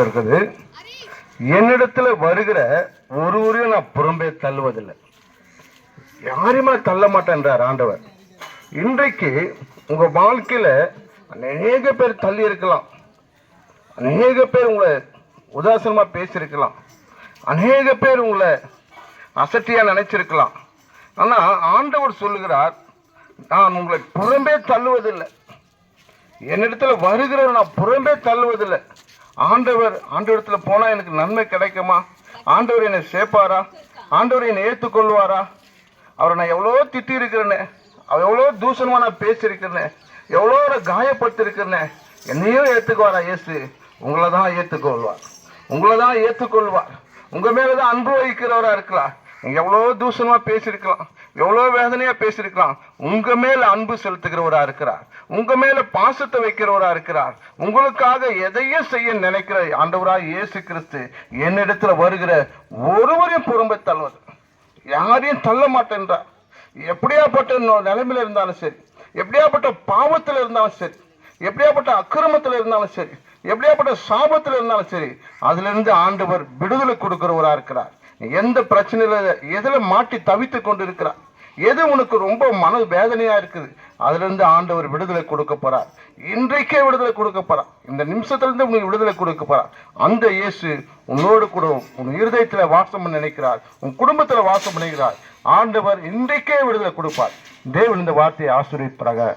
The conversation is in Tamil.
சொல்லப்பட்டிருக்குது என்னிடத்துல வருகிற ஒருவரையும் நான் புறம்பே தள்ளுவதில்லை. யாரையுமே தள்ள மாட்டேன்றார் ஆண்டவர். இன்றைக்கு உங்க வாழ்க்கையில அநேக பேர் தள்ளி இருக்கலாம். அநேக பேர் உங்களை உதாசனமா பேசியிருக்கலாம். அநேக பேர் உங்களை அசட்டியா நினைச்சிருக்கலாம். ஆனா ஆண்டவர் சொல்லுகிறார் நான் உங்களை புறம்பே தள்ளுவதில்லை. என்னிடத்துல வருகிற நான் புறம்பே தள்ளுவதில்லை. ஆண்டவர் ஆண்டவரத்துல போனா எனக்கு நன்மை கிடைக்குமா? ஆண்டவர் என்னை சேர்ப்பாரா ஆண்டவர் என்னை ஏற்றுக்கொள்வாரா அவரை நான் எவ்வளோ திட்டி இருக்கிறேனே அவர் எவ்வளோ தூஷணமா நான் பேசியிருக்கிறேனே எவ்வளோ நான் காயப்படுத்திருக்கிறேனே என்னையும் ஏற்றுக்குவாரா இயேசு? உங்களை தான் ஏற்றுக்கொள்வார் உங்களை தான் ஏற்றுக்கொள்வார் உங்கள் மேலே தான் அன்பு வைக்கிறவரா இருக்கலாம். எவ்வளோ தூஷணமாக பேசியிருக்கலாம் எவ்வளோ வேதனையாக பேசியிருக்கலாம். உங்கள் மேலே அன்பு செலுத்துகிறவராக இருக்கிறார். உங்கள் மேலே பாசத்தை வைக்கிறவராக இருக்கிறார். உங்களுக்காக எதையும் செய்ய நினைக்கிற ஆண்டவராக இயேசு கிறிஸ்து என்னிடத்துல வருகிற ஒருவரையும் புறம்பை தள்ளுவது. யாரையும் தள்ள மாட்டேன்றார். எப்படியாப்பட்ட நிலைமையில் நிலைமையில இருந்தாலும் சரி எப்படியாப்பட்ட பாவத்தில் இருந்தாலும் சரி எப்படியாப்பட்ட அக்கிரமத்தில் இருந்தாலும் சரி எப்படியாப்பட்ட சாபத்தில் இருந்தாலும் சரி அதிலிருந்து ஆண்டவர் விடுதலை கொடுக்கிறவராக இருக்கிறார். எந்த பிரச்சனையில எதுல மாட்டி தவித்து கொண்டு இருக்கிறார் எது உனக்கு ரொம்ப மன வேதனையா இருக்குது? அதுல இருந்து ஆண்டவர் விடுதலை கொடுக்க போறார். இன்றைக்கே விடுதலை கொடுக்க போறார். இந்த நிமிஷத்துல இருந்து உனக்கு விடுதலை கொடுக்க போறார். அந்த இயேசு உன்னோடு கூட உன் இருதயத்துல வாசம் நினைக்கிறார். உன் குடும்பத்துல வாசம் நினைக்கிறார் ஆண்டவர் இன்றைக்கே விடுதலை கொடுப்பார். தேவன் இந்த வார்த்தையை ஆசிரியப்பாக